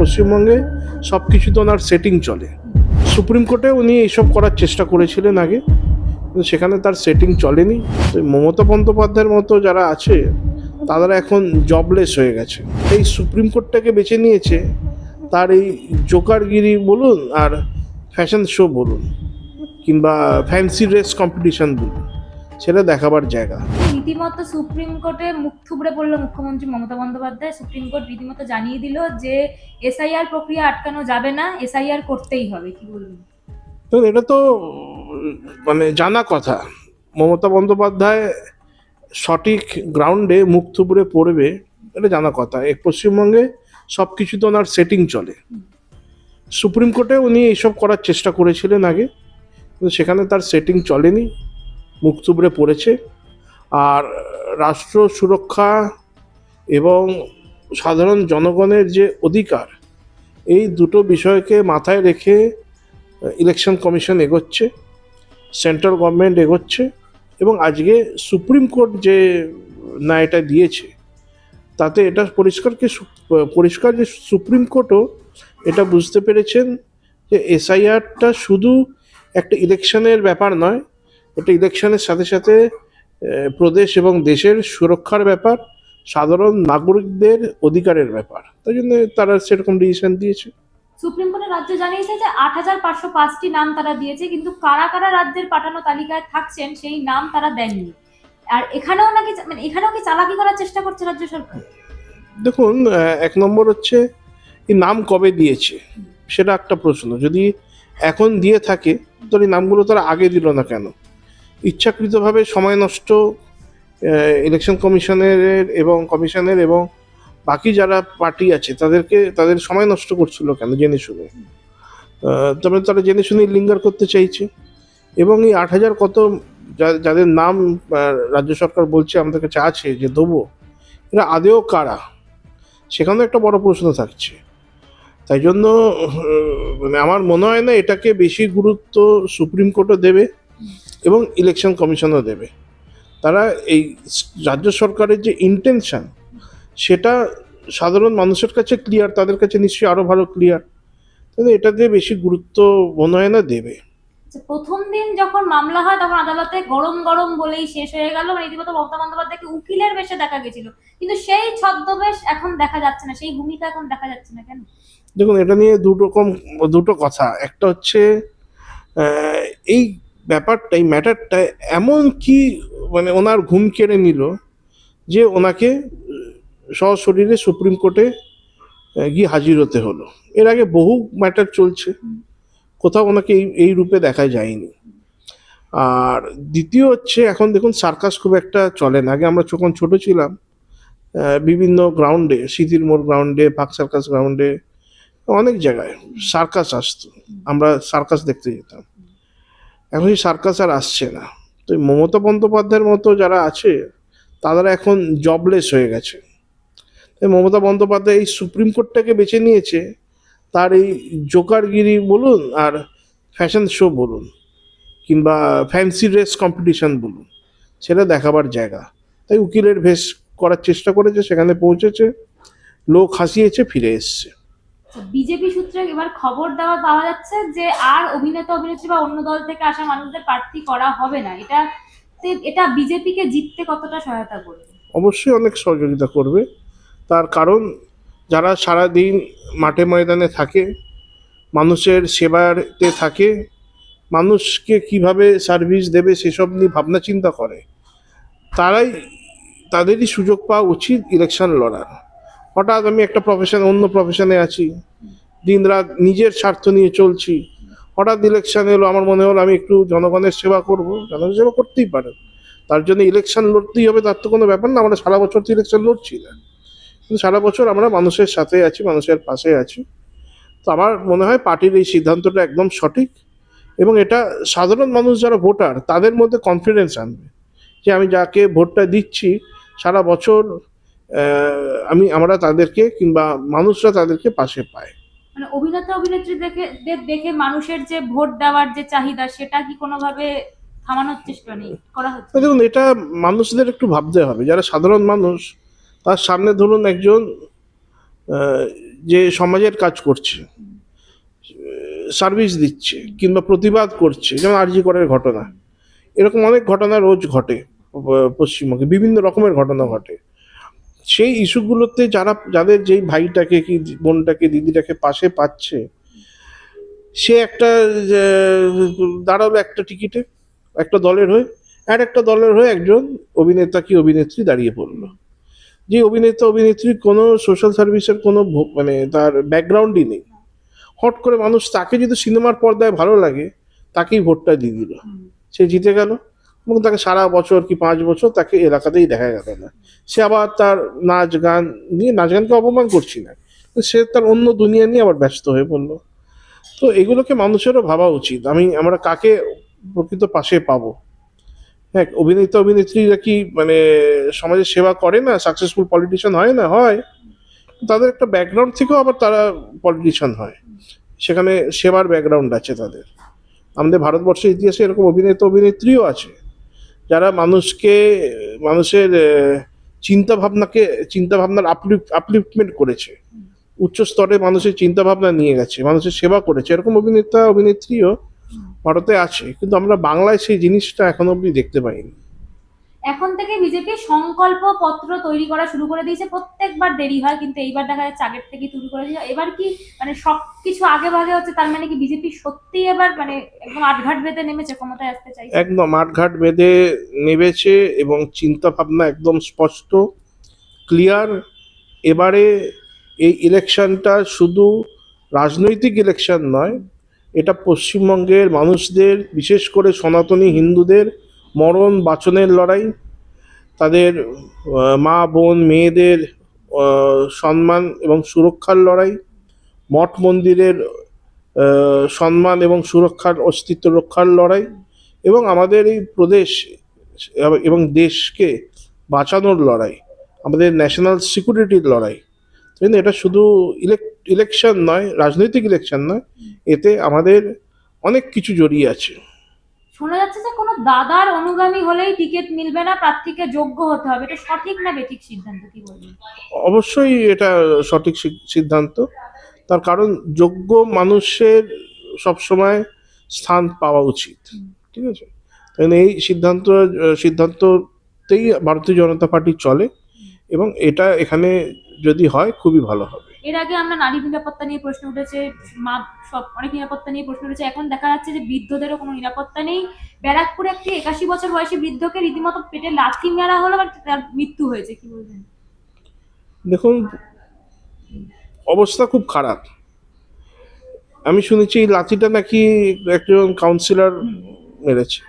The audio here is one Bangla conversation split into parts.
পশ্চিমবঙ্গে সব কিছু তো ওনার সেটিং চলে। সুপ্রিম কোর্টে উনি এইসব করার চেষ্টা করেছিলেন আগে সেখানে তার সেটিং চলেনি। তো মমতা বন্দ্যোপাধ্যায়ের মতো যারা আছে, তারা এখন জবলেস হয়ে গেছে। এই সুপ্রিম কোর্টটাকে বেছে নিয়েছে, তার এই জোকারগিরি বলুন আর ফ্যাশন শো বলুন, কিংবা ফ্যান্সি ড্রেস কম্পিটিশন বলুন, সেটা দেখাবার জায়গা। রীতিমতো সুপ্রিম কোর্টে মুখ থুবড়ে পড়ল মুখ্যমন্ত্রী মমতা বন্দ্যোপাধ্যায়। সুপ্রিম কোর্ট রীতিমতো জানিয়ে দিল যে, এসআইআর প্রক্রিয়া আটকানো যাবে না, এসআইআর করতেই হবে। কি বলবেন? তো এটা তো মানে জানা কথা। মমতা বন্দ্যোপাধ্যায় সঠিক গ্রাউন্ডে মুখ থুবড়ে পড়বে, এটা জানা কথা। এই পশ্চিমবঙ্গে সব কিছু তো ওনার সেটিং চলে। সুপ্রিম কোর্টে উনি এইসব করার চেষ্টা করেছিলেন আগে, কিন্তু সেখানে তার সেটিং চলেনি, মুখ থুবড়ে পড়েছে। আর রাষ্ট্র সুরক্ষা এবং সাধারণ জনগণের যে অধিকার, এই দুটো বিষয়কে মাথায় রেখে ইলেকশন কমিশন এগোচ্ছে সেন্ট্রাল গভর্নমেন্ট এগোচ্ছে এবং আজকে সুপ্রিম কোর্ট যে না এটা দিয়েছে, তাতে এটা পরিষ্কারকে পরিষ্কার যে সুপ্রিম কোর্টও এটা বুঝতে পেরেছেন যে এসআইআরটা শুধু একটা ইলেকশনের ব্যাপার নয়, এটা ইলেকশনের সাথে সাথে প্রদেশ এবং দেশের সুরক্ষার ব্যাপার সাধারণ নাগরিকদের অধিকারের ব্যাপার। তাই জন্য তারা সেরকম ডিসিশন দিয়েছে। সুপ্রিম কোর্টের রাজ্য জানিয়েছে যে আট হাজার পাঁচশো পাঁচটি নাম তারা দিয়েছে কিন্তু কারা কারা রাজ্যের পাঠানো তালিকায় থাকছেন সেই নাম তারা দেননি। আর এখানেও নাকি মানে এখানেও কি চালাকি করার চেষ্টা করছে রাজ্য সরকার? দেখুন এক নম্বর হচ্ছে নাম কবে দিয়েছে? সেটা একটা প্রশ্ন। যদি এখন দিয়ে থাকে তাহলে নামগুলো তারা আগে দিল না কেন? ইচ্ছাকৃতভাবে সময় নষ্ট ইলেকশন কমিশনের এবং কমিশনের এবং বাকি যারা পার্টি আছে, তাদেরকে, তাদের সময় নষ্ট করছিল কেন জেনে শুনে? তবে তারা জেনে শুনে লিঙ্গার করতে চাইছে। এবং এই আট হাজার কত যাদের নাম রাজ্য সরকার বলছে, আমাদের কাছে আছে, যে দেবো, এরা আদেও কারা? সেখানেও একটা বড় প্রশ্ন থাকছে। তাই জন্য মানে আমার মনে হয় না এটাকে বেশি গুরুত্ব সুপ্রিম কোর্টও দেবে। এবং ইলেকশন কমিশনও দেবে। তারা এই রাজ্য সরকারের যে ইন্টেনশন সেটা সাধারণ মানুষের কাছে ক্লিয়ার তাদের কাছে নিশ্চয়ই আরও ভালো ক্লিয়ার তাহলে এটাতে বেশি গুরুত্ব মনে হয় না দেবে। প্রথম দিন যখন মামলা হয় তখন আদালতে গরম গরম বলেই শেষ হয়ে গেল। মানে রীতিমতো মমতা বন্দ্যোপাধ্যায়কে উকিলের বেশে দেখা গেছিল। কিন্তু সেই ছদ্মবেশ এখন দেখা যাচ্ছে না সেই ভূমিকা এখন দেখা যাচ্ছে না কেন? দেখুন এটা নিয়ে দুটো রকম দুটো কথা। একটা হচ্ছে এই ব্যাপারটা, এই ম্যাটারটা এমন কি মানে ওনার ঘুম কেড়ে নিল যে ওনাকে সশরীরে সুপ্রিম কোর্টে গিয়ে হাজির হতে হলো। এর আগে বহু ম্যাটার চলছে, কোথাও ওনাকে এই এই রূপে দেখা যায়নি। আর দ্বিতীয় হচ্ছে, এখন দেখুন সার্কাস খুব একটা চলে না। আগে আমরা যখন ছোট ছিলাম বিভিন্ন গ্রাউন্ডে স্মৃতির মোড় গ্রাউন্ডে, পাক সার্কাস গ্রাউন্ডে, অনেক জায়গায় সার্কাস আসতো। আমরা সার্কাস দেখতে যেতাম। এখন সেই সার্কাস আর আসছে না। তো মমতা বন্দ্যোপাধ্যায়ের মতো যারা আছে, তারা এখন জবলেস হয়ে গেছে। তাই মমতা বন্দ্যোপাধ্যায় এই সুপ্রিম কোর্টটাকে বেছে নিয়েছে, তার এই জোকারগিরি বলুন আর ফ্যাশন শো বলুন, কিংবা ফ্যান্সি ড্রেস কম্পিটিশন বলুন, সেটা দেখাবার জায়গা। তাই উকিলের ভেস করার চেষ্টা করেছে, সেখানে পৌঁছেছে, লোক হাসিয়েছে, ফিরে এসছে। বিজেপি সূত্রে এবার খবর দেওয়া পাওয়া যাচ্ছে যে আর অভিনেতা অভিনেত্রী বা অন্য দল থেকে আসা মানুষদের প্রার্থী করা হবে না। এটা এটা বিজেপিকে জিততে কতটা সহায়তা করবে? অবশ্যই অনেক সহযোগিতা করবে। তার কারণ, যারা সারা দিন মাঠে ময়দানে থাকে, মানুষের সেবাতে থাকে, মানুষকে কীভাবে সার্ভিস দেবে সেসব নিয়ে ভাবনা চিন্তা করে, তারাই তাদেরই সুযোগ পাওয়া উচিত ইলেকশন লড়ার। হঠাৎ আমি একটা প্রফেশন অন্য প্রফেশনে আছি। দিনরাত নিজের স্বার্থ নিয়ে চলছি। হঠাৎ ইলেকশন এলো, আমার মনে হলো আমি একটু জনগণের সেবা করব। জনগণের সেবা করতেই পারে। তার জন্য ইলেকশন লড়তেই হবে, তার তো কোনো ব্যাপার না। আমরা সারা বছর তো ইলেকশন লড়ছি না। কিন্তু সারা বছর আমরা মানুষের সাথে আছি, মানুষের পাশে আছি। তো আমার মনে হয় পার্টির এই সিদ্ধান্তটা একদম সঠিক। এবং এটা সাধারণ মানুষ যারা ভোটার, তাদের মধ্যে কনফিডেন্স আনবে। যে আমি যাকে ভোটটা দিচ্ছি, সারা বছর আমি আমরা তাদেরকে কিংবা মানুষরা তাদেরকে পাশে পায়। মানে অভিনেতা অভিনেত্রী দেখে দেখে মানুষের যে ভোট দেওয়ার যে চাহিদা সেটা কি কোনোভাবে থামানোর চেষ্টা নেই করা হচ্ছে? দেখুন এটা মানুষদের একটু ভাবতে হবে। যারা সাধারণ মানুষ তার সামনে ধরুন একজন যে সমাজের কাজ করছে সার্ভিস দিচ্ছে কিংবা প্রতিবাদ করছে যেমন আরজি করার ঘটনা। এরকম অনেক ঘটনা রোজ ঘটে পশ্চিমবঙ্গে। বিভিন্ন রকমের ঘটনা ঘটে। সেই ইস্যুগুলোতে যারা, যাদের যেই ভাইটাকে কি বোনটাকে দিদিটাকে পাশে পাচ্ছে, সে একটা দাঁড়াল একটা টিকিটে, একটা দলের হয়ে, আর একটা দলের হয়ে একজন অভিনেতা কি অভিনেত্রী দাঁড়িয়ে পড়ল। যে অভিনেতা অভিনেত্রীর কোনো সোশ্যাল সার্ভিসের কোনো মানে তার ব্যাকগ্রাউন্ডই নেই। হট করে মানুষ তাকে যদি সিনেমার পর্দায় ভালো লাগে, তাকেই ভোটটা দিয়ে দিল। সে জিতে গেল। এবং তাকে সারা বছর কি পাঁচ বছর তাকে এলাকাতেই দেখা গেল না। সে আবার তার নাচ গান নিয়ে, নাচ গানকে অপমান করছি না। সে তার অন্য দুনিয়া নিয়ে আবার ব্যস্ত হয়ে পড়ল। তো এগুলোকে মানুষেরও ভাবা উচিত। আমি, আমরা কাকে প্রকৃত পাশে পাবো? হ্যাঁ অভিনেতা, অভিনেত্রীরা কি মানে সমাজের সেবা করে না? সাকসেসফুল পলিটিশিয়ান হয় না? হয়। তাদের একটা ব্যাকগ্রাউন্ড থেকেও আবার তারা পলিটিশিয়ান হয়। সেখানে সেবার ব্যাকগ্রাউন্ড আছে তাদের। আমাদের ভারতবর্ষের ইতিহাসে এরকম অভিনেতা, অভিনেত্রীও আছে। যারা মানুষকে, মানুষের চিন্তা ভাবনাকে চিন্তা ভাবনার আপলিফ্ট আপলিফটমেন্ট করেছে। উচ্চ স্তরে মানুষের চিন্তা ভাবনা নিয়ে গেছে, মানুষের সেবা করেছে। এরকম অভিনেতা, অভিনেত্রীও ভারতে আছে। কিন্তু আমরা বাংলায় সেই জিনিসটা এখনও অবধি দেখতে পাইনি। এখন থেকে বিজেপি সংকল্প পত্র তৈরি করা শুরু করে দিয়েছে। প্রত্যেকবার দেরি হয়, কিন্তু এইবার দেখা যাচ্ছে আগের থেকে তৈরি করে দিয়েছে এবার কি মানে সবকিছু আগে ভাগে হচ্ছে, তার মানে কি বিজেপি সত্যি এবার মানে একদম আটঘাট বেঁধে নেমেছে, ক্ষমতায় আসতে চাই একদম আটঘাট বেঁধে নেমেছে এবং চিন্তা ভাবনা একদম স্পষ্ট ক্লিয়ার এবারে এই ইলেকশনটা শুধু রাজনৈতিক ইলেকশন নয়, এটা পশ্চিমবঙ্গের মানুষদের, বিশেষ করে সনাতনী হিন্দুদের মরণ বাঁচনের লড়াই, তাদের মা, বোন, মেয়েদের সম্মান এবং সুরক্ষার লড়াই, মঠ মন্দিরের সম্মান এবং সুরক্ষার অস্তিত্ব রক্ষার লড়াই এবং আমাদের এই প্রদেশ এবং দেশকে বাঁচানোর লড়াই, আমাদের ন্যাশনাল সিকিউরিটির লড়াই। কিন্তু এটা শুধু ইলেকশন নয়, রাজনৈতিক ইলেকশন নয়, এতে আমাদের অনেক কিছু জড়িয়ে আছে। শোনা যাচ্ছে যে কোনো দাদার অনুগামী হলেই টিকিট মিলবে না, প্রার্থীকে যোগ্য হতে হবে। এটা সঠিক না বেঠিক সিদ্ধান্ত, কি বলবেন? অবশ্যই এটা সঠিক সিদ্ধান্ত। তার কারণ যোগ্য মানুষের সবসময় স্থান পাওয়া উচিত। ঠিক আছে? এই সিদ্ধান্ত, সিদ্ধান্ততেই ভারতীয় জনতা পার্টি চলে এবং এটা এখানে যদি হয়, খুবই ভালো হবে। এর আগে আমরা নারী নিরাপত্তা নিয়ে প্রশ্ন উঠেছে, মা সব অনেক নিরাপত্তা নিয়ে প্রশ্ন উঠেছে, এখন দেখা যাচ্ছে যে বৃদ্ধদেরও কোনো নিরাপত্তা নেই। ব্যারাকপুরে একটি একাশি বছর বয়সী বৃদ্ধকে রীতিমতো পেটে লাথি মারা হলো, বাট তার মৃত্যু হয়েছে, কি বলবেন? দেখুন, অবস্থা খুব খারাপ। আমি শুনেছি এই লাঠিটা নাকি একজন কাউন্সিলর মেরেছে।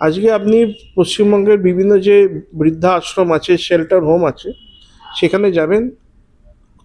আজকে আপনি পশ্চিমবঙ্গের বিভিন্ন যে বৃদ্ধা আশ্রম আছে শেল্টার হোম আছে, সেখানে যাবেন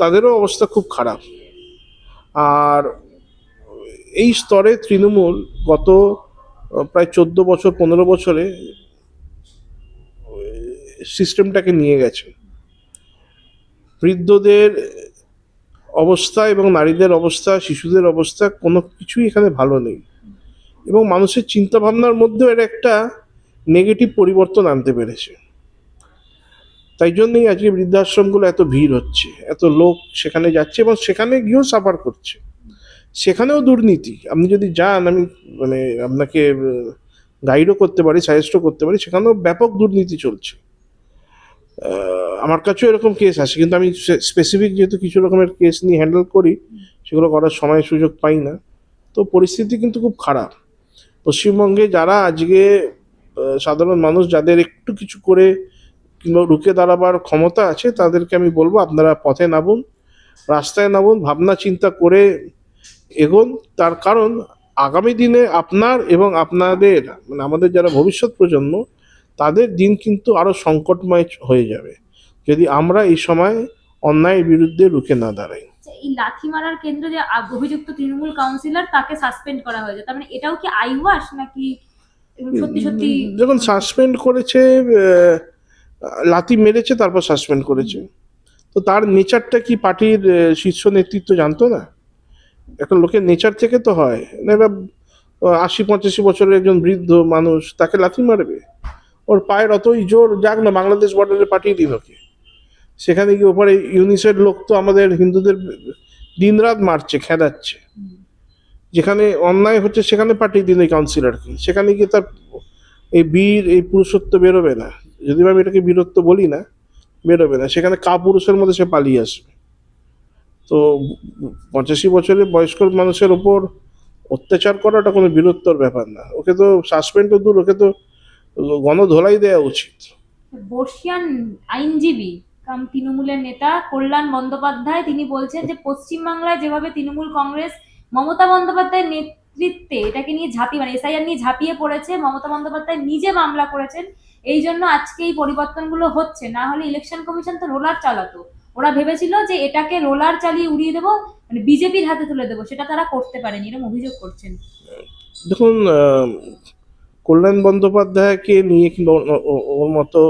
তাদেরও অবস্থা খুব খারাপ। আর এই স্তরে তৃণমূল গত প্রায় চোদ্দ বছর, পনেরো বছরে সিস্টেমটাকে নিয়ে গেছে। বৃদ্ধদের অবস্থা এবং নারীদের অবস্থা, শিশুদের অবস্থা কোনো কিছুই এখানে ভালো নেই। এবং মানুষের চিন্তাভাবনার মধ্যেও এর একটা নেগেটিভ পরিবর্তন আনতে পেরেছে। তাই জন্যই আজকে বৃদ্ধাশ্রমগুলো এত ভিড় হচ্ছে, এত লোক সেখানে যাচ্ছে এবং সেখানে গিয়েও সাফার করছে। সেখানেও দুর্নীতি। আপনি যদি যান, আমি মানে আপনাকে গাইডও করতে পারি সাজেস্টও করতে পারি, সেখানেও ব্যাপক দুর্নীতি চলছে। আমার কাছেও এরকম কেস আছে কিন্তু আমি স্পেসিফিক যেহেতু কিছু রকমের কেস নিয়ে হ্যান্ডেল করি, সেগুলো করার সময় সুযোগ পাই না। তো পরিস্থিতি কিন্তু খুব খারাপ। পশ্চিমবঙ্গে যারা আজকে সাধারণ মানুষ যাদের একটু কিছু করে কিংবা রুখে দাঁড়াবার ক্ষমতা আছে তাদেরকে আমি বলব আপনারা পথে নামুন রাস্তায় নামুন ভাবনা চিন্তা করে এগোন। তার কারণ আগামী দিনে আপনার এবং আপনাদের মানে আমাদের যারা ভবিষ্যৎ প্রজন্ম তাদের দিন কিন্তু আরও সংকটময় হয়ে যাবে। যদি আমরা এই সময় অন্যায়ের বিরুদ্ধে রুখে না দাঁড়াই। আচ্ছা, এই লাথি মারার কেন্দ্রে যে অভিযুক্ত তৃণমূল কাউন্সিলর তাকে সাসপেন্ড করা হয়েছে। তার মানে এটাও কি আইওয়াস নাকি সত্যি সত্যি যখন সাসপেন্ড করেছে লাথি মেরেছে তারপর সাসপেন্ড করেছে। তো তার নেচারটা কি পার্টির শীর্ষ নেতৃত্ব জানতো না? একটা লোকের নেচার থেকে তো হয়। না আহ, আশি পঁচাশি বছরের একজন বৃদ্ধ মানুষ তাকে লাথি মারবে। ওর পায়ের অতই জোর যাক না বাংলাদেশ বর্ডারে পাঠিয়ে দিন ওকে। সেখানে গিয়ে ওপরে ইউনিসের লোক তো আমাদের হিন্দুদের দিনরাত মারছে খেদাচ্ছে। যেখানে অন্যায় হচ্ছে সেখানে পাঠিয়ে দিন এই কাউন্সিলরকে সেখানে গিয়ে তার এই বীর এই পুরুষত্ব বেরোবে না। যদি আমি এটাকে বীরত্ব বলি না, বেরোবে না। সেখানে কাপুরুষের মধ্যে সে পালিয়ে আসবে। তো পঁচাশি বছরের বয়স্ক মানুষের ওপর অত্যাচার করাটা কোনো বীরত্বর ব্যাপার না। ওকে তো সাসপেন্ড দূর, ওকে তো গণধোলাই দেওয়া উচিত। বর্ষিয়ান আইনজীবী কাম তৃণমূলের নেতা কল্যাণ বন্দ্যোপাধ্যায়, তিনি বলছেন যে পশ্চিমবাংলায় যেভাবে তৃণমূল কংগ্রেস মমতা বন্দ্যোপাধ্যায়ের নেতৃত্বে এটাকে নিয়ে ঝাঁপিয়ে মানে এসআইআর নিয়ে ঝাঁপিয়ে পড়েছে, মমতা বন্দ্যোপাধ্যায় নিজে মামলা করেছেন এই জন্য আজকে এই পরিবর্তনগুলো হচ্ছে। না হলে ইলেকশন কমিশন তো রোলার চালাতো। ওরা ভেবেছিল যে এটাকে রোলার চালিয়ে উড়িয়ে দেবো মানে বিজেপির হাতে তুলে দেবো, সেটা তারা করতে পারেনি, এরকম অভিযোগ করছেন। দেখুন কল্যাণ বন্দ্যোপাধ্যায়কে নিয়ে কিংবা ওর মতো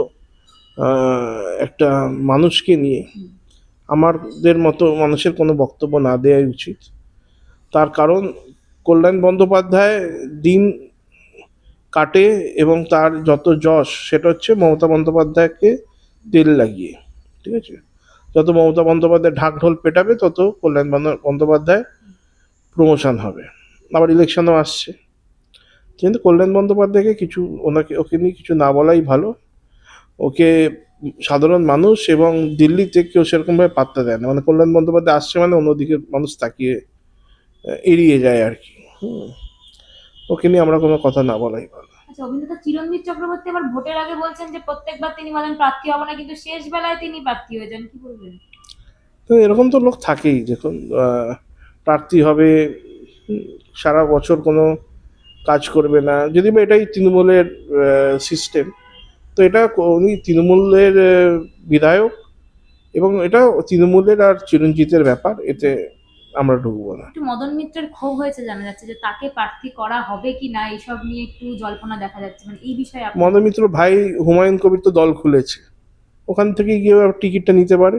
একটা মানুষকে নিয়ে আমাদের মতো মানুষের কোনো বক্তব্য না দেওয়াই উচিত। তার কারণ, কল্যাণ বন্দ্যোপাধ্যায় দিন কাটে এবং তার যত যশ, সেটা হচ্ছে মমতা বন্দ্যোপাধ্যায়কে তেল লাগিয়ে, ঠিক আছে? যত মমতা বন্দ্যোপাধ্যায় ঢাক ঢোল পেটাবে, তত কল্যাণ বন্দ্যোপাধ্যায় প্রমোশন হবে। আবার ইলেকশনও আসছে। কিন্তু কল্যাণ বন্দ্যোপাধ্যায়কে কিছু ওনাকে, ওকে নিয়ে কিছু না বলাই ভালো। ওকে সাধারণ মানুষ এবং দিল্লিতে কেউ সেরকমভাবে পাত্তা দেয় না। মানে কল্যাণ বন্দ্যোপাধ্যায় আসছে মানে অন্যদিকে মানুষ তাকিয়ে এড়িয়ে যায় আর কি। হুম। ওকে নিয়ে আমরা কোনো কথা না বলাই ভালো। আচ্ছা অভিনেতা চিরঞ্জিত চক্রবর্তী আবার ভোটের আগে বলছেন যে প্রত্যেকবার তিনি বলেন প্রার্থী হব না কিন্তু শেষ বেলায় তিনি প্রার্থী হয়ে যান কি বলবেন? তো এরকম তো লোক থাকেই দেখুন প্রার্থী হবে সারা বছর কোনো কাজ করবে না। যদি বা এটাই তৃণমূলের সিস্টেম তো এটা উনি তৃণমূলের বিধায়ক এবং এটা তৃণমূলের আর চিরঞ্জিতের ব্যাপার এতে আমরা ঢুকবো না। একটু মদন মিত্রের ক্ষোভ হয়েছে জানা যাচ্ছে যে তাকে প্রার্থী করা হবে কি না এইসব নিয়ে একটু জল্পনা দেখা যাচ্ছে। মানে এই বিষয়ে মদন মিত্র ভাই হুমায়ুন কবির তো দল খুলেছে। ওখান থেকে গিয়ে টিকিটটা নিতে পারে।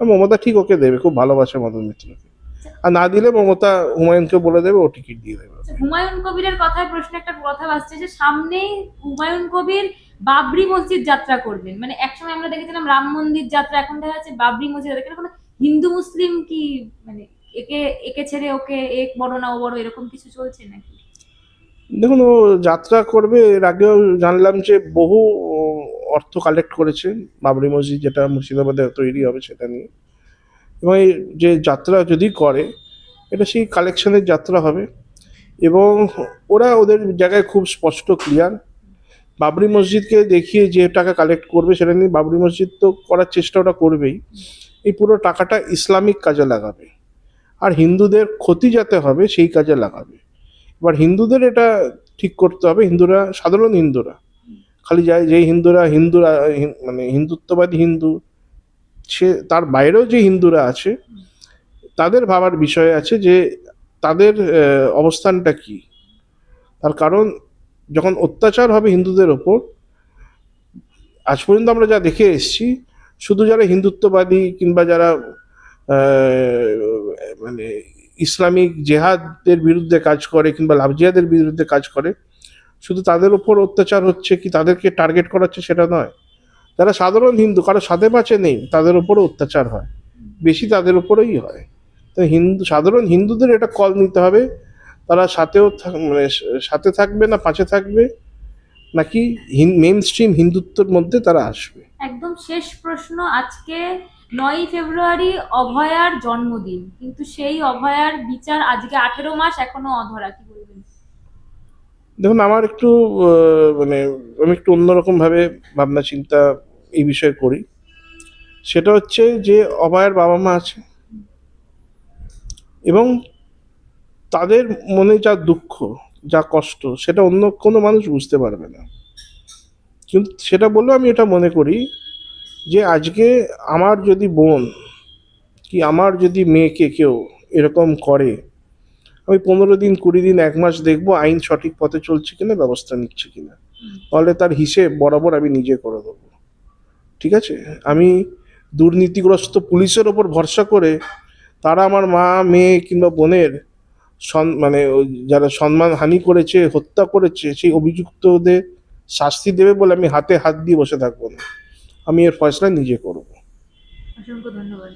আর মমতা ঠিক ওকে দেবে খুব ভালোবাসে মদন মিত্রকে। আর না দিলে মমতা হুমায়ুনকে বলে দেবে ও টিকিট দিয়ে দেবে। আচ্ছা, হুমায়ুন কবিরের কথায় প্রশ্ন একটা কথা আসছে যে সামনেই হুমায়ুন কবির বাবরি মসজিদ যাত্রা করবেন। মানে একসময় আমরা দেখেছিলাম রাম মন্দির যাত্রা এখন দেখা যাচ্ছে বাবরি মসজিদ কোনো হিন্দু মুসলিম কি মানে একে একে ছেড়ে ওকে এক বড় না বড় এরকম কিছু চলছে নাকি? দেখুন, ও যাত্রা করবে, এর আগেও জানলাম যে বহু অর্থ কালেক্ট করেছে বাবরি মসজিদ, যেটা মুর্শিদাবাদে তৈরি হবে সেটা নিয়ে। এবং এই যে যাত্রা যদি করে, এটা সেই কালেকশনের যাত্রা হবে। এবং ওরা ওদের জায়গায় খুব স্পষ্ট ক্লিয়ার বাবরি মসজিদকে দেখিয়ে যে টাকা কালেক্ট করবে সেটা নিয়ে বাবরি মসজিদ তো করার চেষ্টা ওরা করবেই। এই পুরো টাকাটা ইসলামিক কাজে লাগাবে। আর হিন্দুদের ক্ষতি যাতে হবে, সেই কাজে লাগাবে। এবার হিন্দুদের এটা ঠিক করতে হবে, হিন্দুরা, সাধারণ হিন্দুরা। খালি যায় যে হিন্দুরা হিন্দুরা মানে হিন্দুত্ববাদী হিন্দু, সে, তার বাইরেও যে হিন্দুরা আছে, তাদের ভাবার বিষয় আছে যে, তাদের অবস্থানটা কি? তার কারণ, যখন অত্যাচার হবে হিন্দুদের ওপর, আজ পর্যন্ত আমরা যা দেখে এসছি, শুধু যারা হিন্দুত্ববাদী কিংবা যারা মানে ইসলামিক জেহাদের বিরুদ্ধে কাজ করে কিংবা লাভ জিহাদের বিরুদ্ধে কাজ করে, শুধু তাদের ওপর অত্যাচার হচ্ছে কি তাদেরকে টার্গেট করা হচ্ছে সেটা নয়। যারা সাধারণ হিন্দু, কারও সাথে পাচে নেই, তাদের ওপরও অত্যাচার হয়। বেশি তাদের ওপরেই হয়। তো হিন্দু, সাধারণ হিন্দুদের এটা কল নিতে হবে। তারা সাথেও মানে সাথে থাকবে না পাশে থাকবে? নাকি মেন স্ট্রিম হিন্দুত্বের মধ্যে তারা আসবে? একদম শেষ প্রশ্ন আজকে নয়ই ফেব্রুয়ারি অভয়ার জন্মদিন। কিন্তু সেই অভয়ার বিচার আজকে আঠেরো মাস এখনও অধরা, কি বলবেন? দেখুন, আমার একটু মানে আমি একটু অন্যরকম ভাবে ভাবনা চিন্তা এই বিষয়ে করি। সেটা হচ্ছে যে অভয়ের বাবা মা আছে এবং তাদের মনে যা দুঃখ, যা কষ্ট, সেটা অন্য কোনো মানুষ বুঝতে পারবে না। কিন্তু সেটা বললেও আমি এটা মনে করি যে আজকে আমার যদি বোন কি আমার যদি মেয়েকে কেউ এরকম করে, আমি পনেরো দিন, কুড়ি দিন, এক মাস দেখব আইন সঠিক পথে চলছে কিনা, ব্যবস্থা নিচ্ছে কিনা। তাহলে তার হিসেব বরাবর আমি নিজে করে দেবো। ঠিক আছে? আমি দুর্নীতিগ্রস্ত পুলিশের ওপর ভরসা করে তারা আমার মা, মেয়ে কিংবা বোনের মানে যারা সম্মান হানি করেছে, হত্যা করেছে, সেই অভিযুক্তদের শাস্তি দেবে বলে আমি হাতে হাত দিয়ে বসে থাকব না। আমি এর ফয়সলা নিজে করব। অসংখ্য ধন্যবাদ।